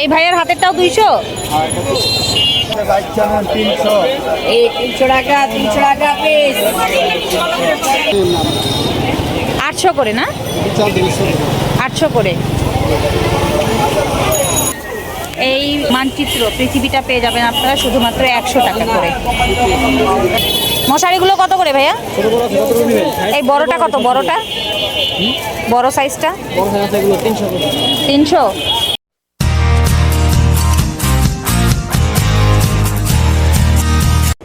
এই ভাইয়ের হাতেরটাও দুইশো? তিনশো টাকা আটশো করে না? আটশো করে। এই মানচিত্র পৃথিবীটা পেয়ে যাবেন আপনারা শুধুমাত্র একশো টাকা করে। মশারিগুলো কত করে ভাইয়া? এই বড়টা কত, বড়টা? বড় সাইজটা? তিনশো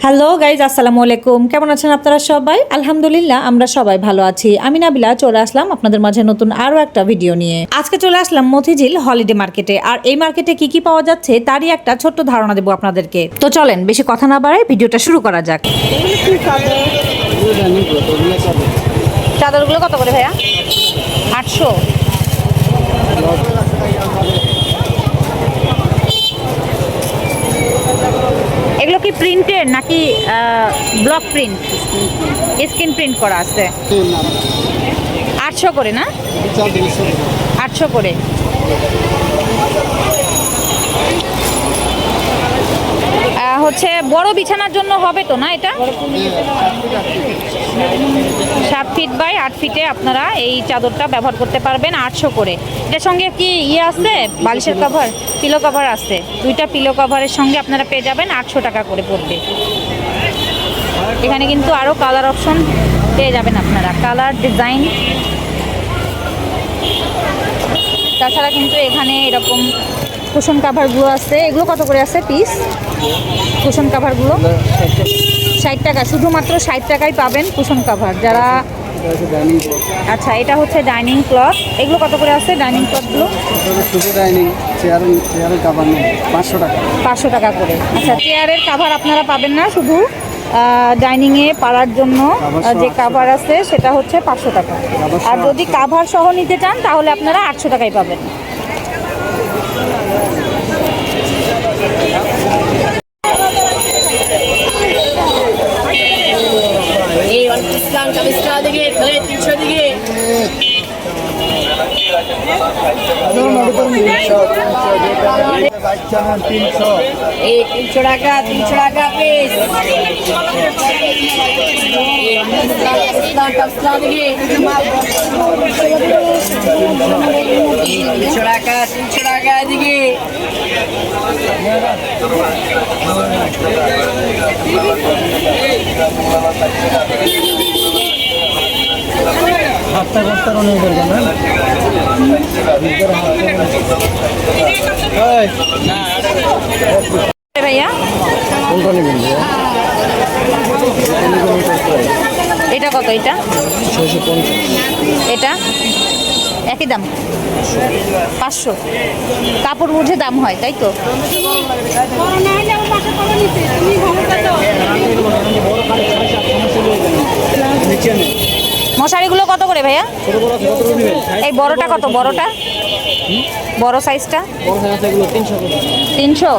হ্যালো গাইজ আসসালামু আলাইকুম। কেমন আছেন আপনারা সবাই? আলহামদুলিল্লাহ আমরা সবাই ভালো আছি। আমি নাবিলা চলে আসলাম আপনাদের মাঝে নতুন আরও একটা ভিডিও নিয়ে। আজকে চলে আসলাম মতিঝিল হলিডে মার্কেটে আর এই মার্কেটে কি কি পাওয়া যাচ্ছে তারই একটা ছোট্ট ধারণা দেবো আপনাদেরকে। তো চলেন বেশি কথা না বাড়ায় ভিডিওটা শুরু করা যাক। চাদরগুলো কত করে ভাইয়া? আটশো। এগুলো কি প্রিন্টের নাকি ব্লক প্রিন্ট স্ক্রিন প্রিন্ট করা আছে। আটশো করে না? আটশো করে। হচ্ছে বড় বিছানার জন্য হবে তো না এটা? সাত ফিট বাই আট ফিটে আপনারা এই চাদরটা ব্যবহার করতে পারবেন আটশো করে। এটার সঙ্গে কি ইয়ে আছে? বালিশের কভার পিলো কভার আছে। দুইটা পিলো কভারের সঙ্গে আপনারা পেয়ে যাবেন আটশো টাকা করে পড়বে। এখানে কিন্তু আরও কালার অপশন পেয়ে যাবেন আপনারা। কালার ডিজাইন তাছাড়া কিন্তু এখানে এরকম কুশন কাভারগুলো আছে। এগুলো কত করে আছে পিস কুশন কাভারগুলো ষাট টাকা শুধুমাত্র ষাট টাকায় পাবেন কুশন কাভার যারা আচ্ছা এটা হচ্ছে ডাইনিং ক্লথ এগুলো কত করে আছে ডাইনিং ক্লথগুলো শুধু ডাইনিং চেয়ার চেয়ারের নেই পাঁচশো টাকা। পাঁচশো টাকা করে। আচ্ছা চেয়ারের কাভার আপনারা পাবেন না শুধু ডাইনিংয়ে পাড়ার জন্য যে কাভার আছে সেটা হচ্ছে পাঁচশো টাকা। আর যদি কাভার সহ নিতে চান তাহলে আপনারা আটশো টাকায় পাবেন এই ইসলাম কামিজটা দিকে তাহলে তিনশো দিকে তিনশো এই তিনশো টাকা তিনশো টাকা পিস ইসলাম কামিজটা দিকে তিনশো টাকা তিনশো টাকা দিকে হাতটা করতে অনেক নেবেন এটা কত এটা? এটা? একই দাম। পাঁচশো। কাপড় বুঝে দাম হয়, তাই তো? নিচে মশারিগুলো কত করে ভাইয়া? এই বড়টা কত? বড়টা? বড় সাইজটা? তিনশো।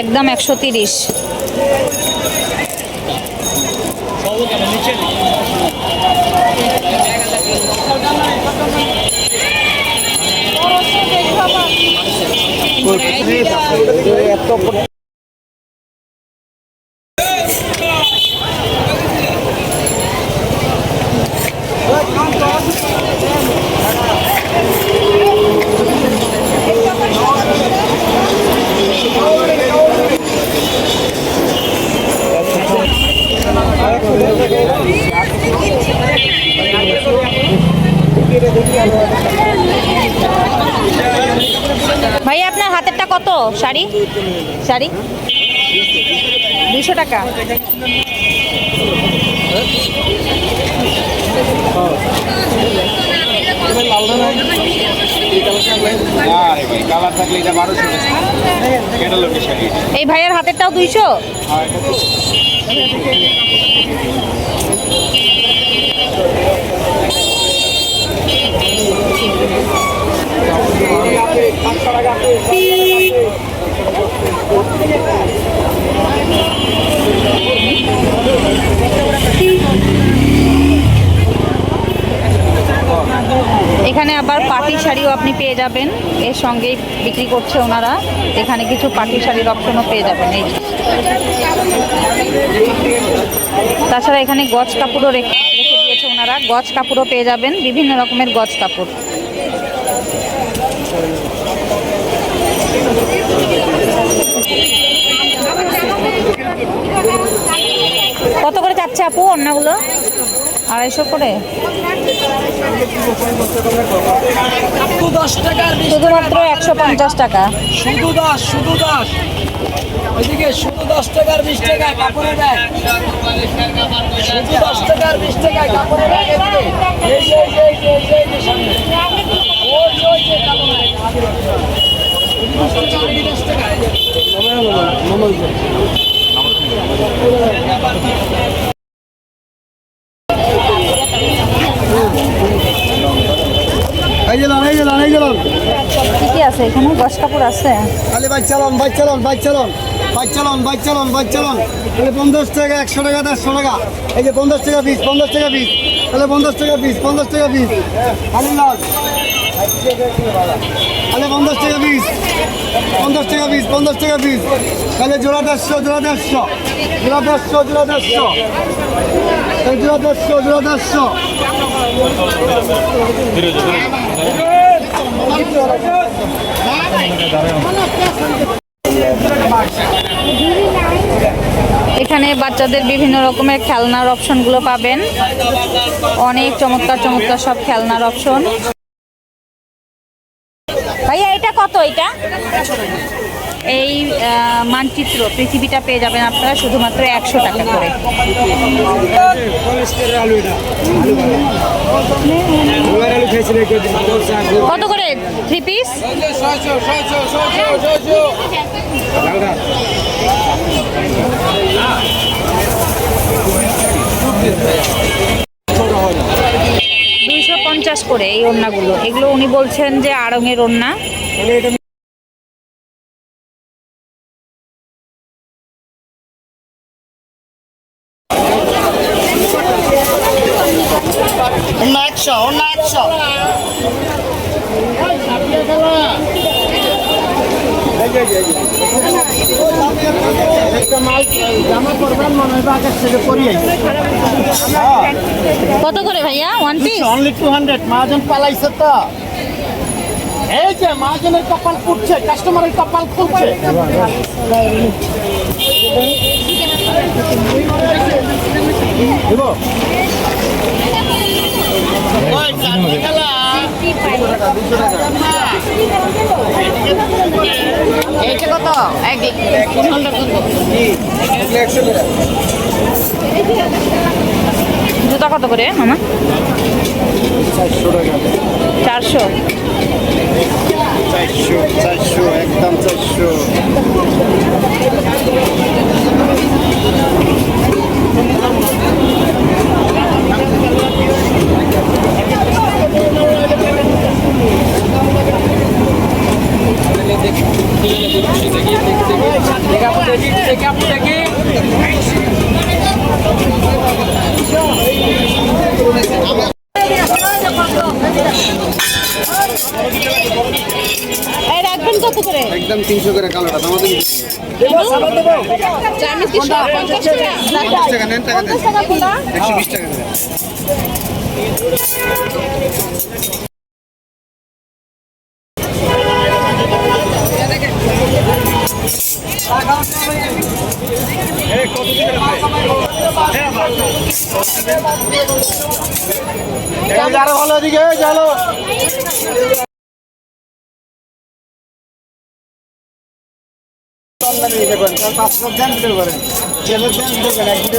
একদম একশো তিরিশ। ভাই আপনার হাতেরটা কত শাড়ি? শাড়ি? দুশো টাকা। এই ভাইয়ের হাতেরটাও বারোশো এখানে আবার পাটি শাড়িও আপনি পেয়ে যাবেন। এর সঙ্গে বিক্রি করছে ওনারা। এখানে কিছু পাটি শাড়ির অপশনও পেয়ে যাবেন, এই তাছাড়া এখানে গজ কাপড়ও রেখে দিয়েছে ওনারা। গজ কাপড়ও পেয়ে যাবেন, বিভিন্ন রকমের গজ কাপড়। চাচ্ছে আপু অন্যগুলো? আড়াইশো করে? শুধুমাত্র একশো পঞ্চাশ টাকা। শুধু দশ শুধু দশ। ওইদিকে শুধু দশ টাকার বিশ টাকায় কাপড়ের ব্যাগ। শুধু দশ টাকার বিশ টাকায় কাপড়ের ব্যাগ এদিকে। এই যে, এই যে, এই যে, এই যে, এই যে সামনে। ওই যে, ওই যে কালো ব্যাগ। ওইদিকে দশ টাকা, এই যে। এই যে লন এই যে লন এই যে লন কি আছে এখানে গস কাপড় আছে। খালি বাইক চালান বাইক চালান বাইক চালান বাইক চালান বাইক চালান বাইক চালান। তাহলে পঞ্চাশ টাকা একশো টাকা দেড়শো টাকা। এই যে পঞ্চাশ টাকা পিস পঞ্চাশ টাকা পিস তাহলে পঞ্চাশ টাকা পিস পঞ্চাশ টাকা পিস খালি লাল। তাহলে পঞ্চাশ টাকা পিস পঞ্চাশ টাকা পিস পঞ্চাশ টাকা পিস তাহলে জোড়া দেড়শো জোড়া দেড়শো। জোড়া দেড়শো জোড়া দেড়শো। জোড়া দেড়শো জোড়া দেড়শো। এখানে বাচ্চাদের বিভিন্ন রকমের খেলনার অপশনগুলো পাবেন। অনেক চমৎকার চমৎকার সব খেলনার অপশন ভাইয়া, এটা কত এটা? এই মানচিত্র পৃথিবীটা পেয়ে যাবেন আপনারা শুধুমাত্র একশো টাকা করে। কত করে? থ্রি পিস দুইশো পঞ্চাশ করে এই ওড়নাগুলো। এগুলো উনি বলছেন যে আড়ঙের ওড়না অন্য একশো অন্য একশো কত করে ভাইয়া? One piece only two hundred মাহাজন পালাইছে তো। এই যে মাহাজনের কপাল ফুটছে কাস্টমারের কপাল ফুটছে। এইটা কত এক তিন ঘণ্টা করব জুতা কত করে মামা? চারশো। চারশো চারশো, একদম চারশো। রাখবেন কত করে? একদম তিনশো করে কালোটা আমাদের টাকা। নেন টাকা একশো বিশ টাকা। পাসপোর্ট দেন দিতে পারেন এক দিতে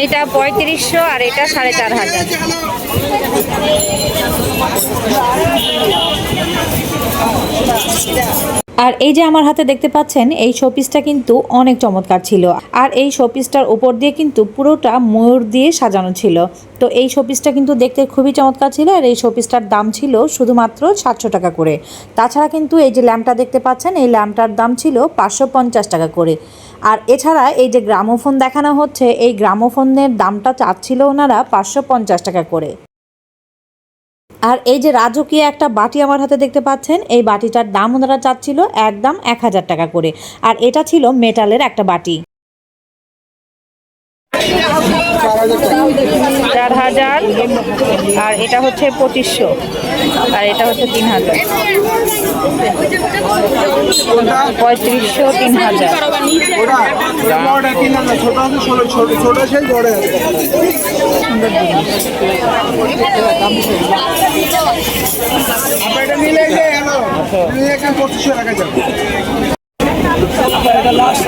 এইটা পঁয়ত্রিশশো আর এটা সাড়ে চার হাজার। আর এই যে আমার হাতে দেখতে পাচ্ছেন, এই শোপিসটা কিন্তু অনেক চমৎকার ছিল। আর এই শোপিসটার উপর দিয়ে কিন্তু পুরোটা ময়ূর দিয়ে সাজানো ছিল। তো এই শোপিসটা কিন্তু দেখতে খুবই চমৎকার ছিল আর এই শোপিসটার দাম ছিল শুধুমাত্র সাতশো টাকা করে। তাছাড়া কিন্তু এই যে ল্যাম্পটা দেখতে পাচ্ছেন, এই ল্যাম্পটার দাম ছিল পাঁচশো পঞ্চাশ টাকা করে। আর এছাড়া এই যে গ্রামোফোন দেখানো হচ্ছে, এই গ্রামোফোনের দামটা চাচ্ছিল ওনারা পাঁচশো পঞ্চাশ টাকা করে। আর এই যে রাজকীয় একটা বাটি আমার হাতে দেখতে পাচ্ছেন, এই বাটিটার দাম ওনারা চাচ্ছিল একদম এক হাজার টাকা করে। আর এটা ছিল মেটালের একটা বাটি। চার হাজার, আর এটা হচ্ছে পঁচিশশো, আর এটা হচ্ছে তিন হাজার। পঁয়ত্রিশশো তিন হাজার। পঁচিশশো টাকা যাবে এটা লাস্ট